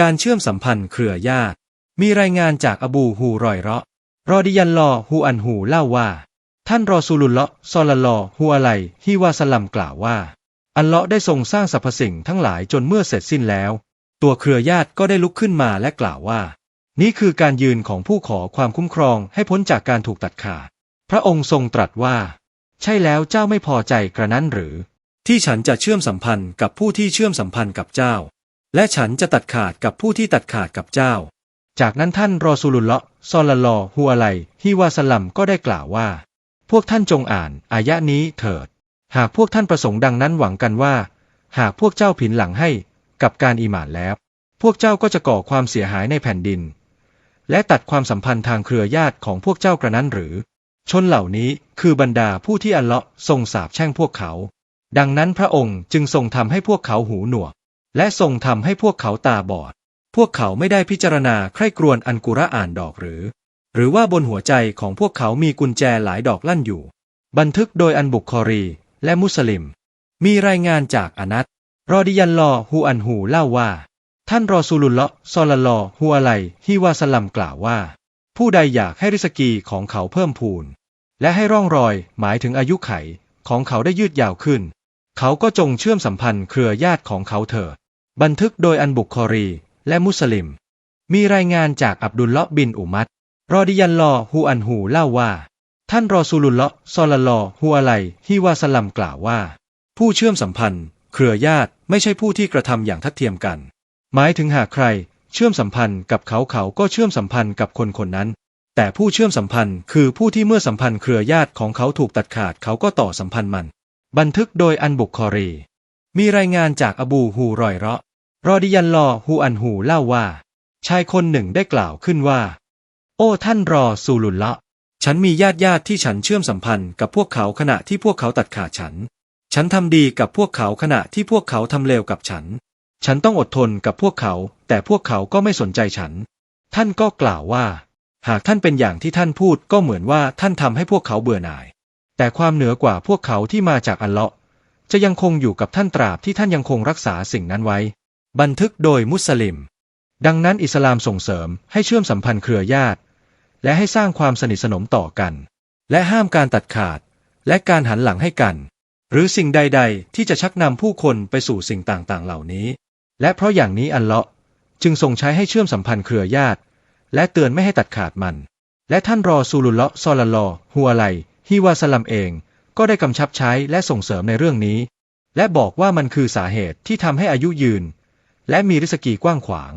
การเชื่อมสัมพันธ์เครือญาติ มีรายงานจากอบูฮูรอยเราะ รอดิยันลอฮูอันฮูเล่าว่า ท่านรอซูลุลเลาะซอลลลลอฮูอะไลฮิวาสลัมกล่าวว่า อัลเลาะได้ทรงสร้างสรรพสิ่งทั้งหลายจนเมื่อเสร็จสิ้นแล้ว ตัวเครือญาติก็ได้ลุกขึ้นมาและกล่าวว่า นี่คือการยืนของผู้ขอความคุ้มครองให้พ้นจากการถูกตัดขาด พระองค์ทรงตรัสว่า ใช่แล้วเจ้าไม่พอใจกระนั้นหรือ ที่ฉันจะเชื่อมสัมพันธ์กับผู้ที่เชื่อมสัมพันธ์กับเจ้า และฉันจะตัดขาดกับผู้ที่ตัดขาดกับเจ้า จากนั้นท่านรอซูลุลเลาะซอลลลลอฮุอะลัยฮิวาสลัมก็ได้กล่าวว่า พวกท่านจงอ่านอายะนี้เถิด หากพวกท่านประสงค์ดังนั้นหวังกันว่า หากพวกเจ้าผินหลังให้กับการอีหมานแล้ว พวกเจ้าก็จะก่อความเสียหายในแผ่นดิน และตัดความสัมพันธ์ทางเครือญาติของพวกเจ้ากระนั้นหรือ ชนเหล่านี้คือบรรดาผู้ที่อัลเลาะห์ทรงสาปแช่งพวกเขา ดังนั้นพระองค์จึงทรงทำให้พวกเขาหูหนวก และทรงทำให้พวกเขาตาบอด พวกเขาไม่ได้พิจารณาใคร่ครวญอันกุรอานดอกหรือ หรือว่าบนหัวใจของพวกเขามีกุญแจหลายดอกลั่นอยู่ บันทึกโดยอันบุคคอรีและมุสลิม มีรายงานจากอนัตรอดิยันลอฮูอันฮูเล่าว่า ท่านรอซูลุลละซอลลัลลอฮุอะไลฮิวาสลัมกล่าวว่า ผู้ใดอยากให้ริสกีของเขาเพิ่มพูน และให้ร่องรอยหมายถึงอายุไขของเขาได้ยืดยาวขึ้น เขาก็จงเชื่อมสัมพันธ์เครือญาติของเขาเถิด บันทึกโดยอันบุคคอรี และมุสลิม มีรายงานจากอับดุลเลาะบินอุมัดรอดิยันลอฮูอันฮูเล่าว่า ท่านรอซูลุลเลาะซอลลอฮุอะลัยฮิวาสลัมกล่าวว่า ผู้เชื่อมสัมพันธ์ เครือญาติไม่ใช่ผู้ที่กระทำอย่างทัดเทียมกัน หมายถึงหากใคร เชื่อมสัมพันธ์กับเขาเขาก็เชื่อมสัมพันธ์กับคนคนนั้น แต่ผู้เชื่อมสัมพันธ์คือผู้ที่เมื่อสัมพันธ์เครือญาติของเขาถูกตัดขาดเขาก็ต่อสัมพันธ์มัน บันทึกโดยอันบุคคอรี มีรายงานจากอบูฮูรอยเราะรอดิยันลอฮูอันฮูเล่าว่า ชายคนหนึ่งได้กล่าวขึ้นว่า โอ้ท่านรอซูลุลละ ฉันมีญาติญาติที่ฉันเชื่อมสัมพันธ์กับพวกเขาขณะที่พวกเขาตัดขาดฉัน ฉันทำดีกับพวกเขาขณะที่พวกเขาทำเลวกับฉัน ฉันต้องอดทนกับพวกเขา แต่พวกเขาก็ไม่สนใจฉัน ท่านก็กล่าวว่า หากท่านเป็นอย่างที่ท่านพูดก็เหมือนว่าท่านทำให้พวกเขาเบื่อหน่าย แต่ความเหนือกว่าพวกเขาที่มาจากอัลเลาะ จะยังคงอยู่กับท่านตราบที่ท่านยังคงรักษาสิ่งนั้นไว้ บันทึกโดยมุสลิม ดังนั้นอิสลามส่งเสริมให้เชื่อมสัมพันธ์เครือญาติ และให้สร้างความสนิทสนมต่อกัน และห้ามการตัดขาด และการหันหลังให้กัน หรือสิ่งใด ๆ ที่จะชักนำผู้คนไปสู่สิ่งต่างๆ เหล่านี้ และเพราะอย่างนี้อัลเลาะห์จึงทรงใช้ให้เชื่อมสัมพันธ์เครือญาติ และเตือนไม่ให้ตัดขาดมัน และท่านรอซูลุลเลาะห์ซอลลัลลอฮุอะลัยฮิวาสลัมเอง ก็ได้กำชับใช้และส่งเสริมในเรื่องนี้ และบอกว่ามันคือสาเหตุที่ทำให้อายุยืน และมีริสกีกว้างขวาง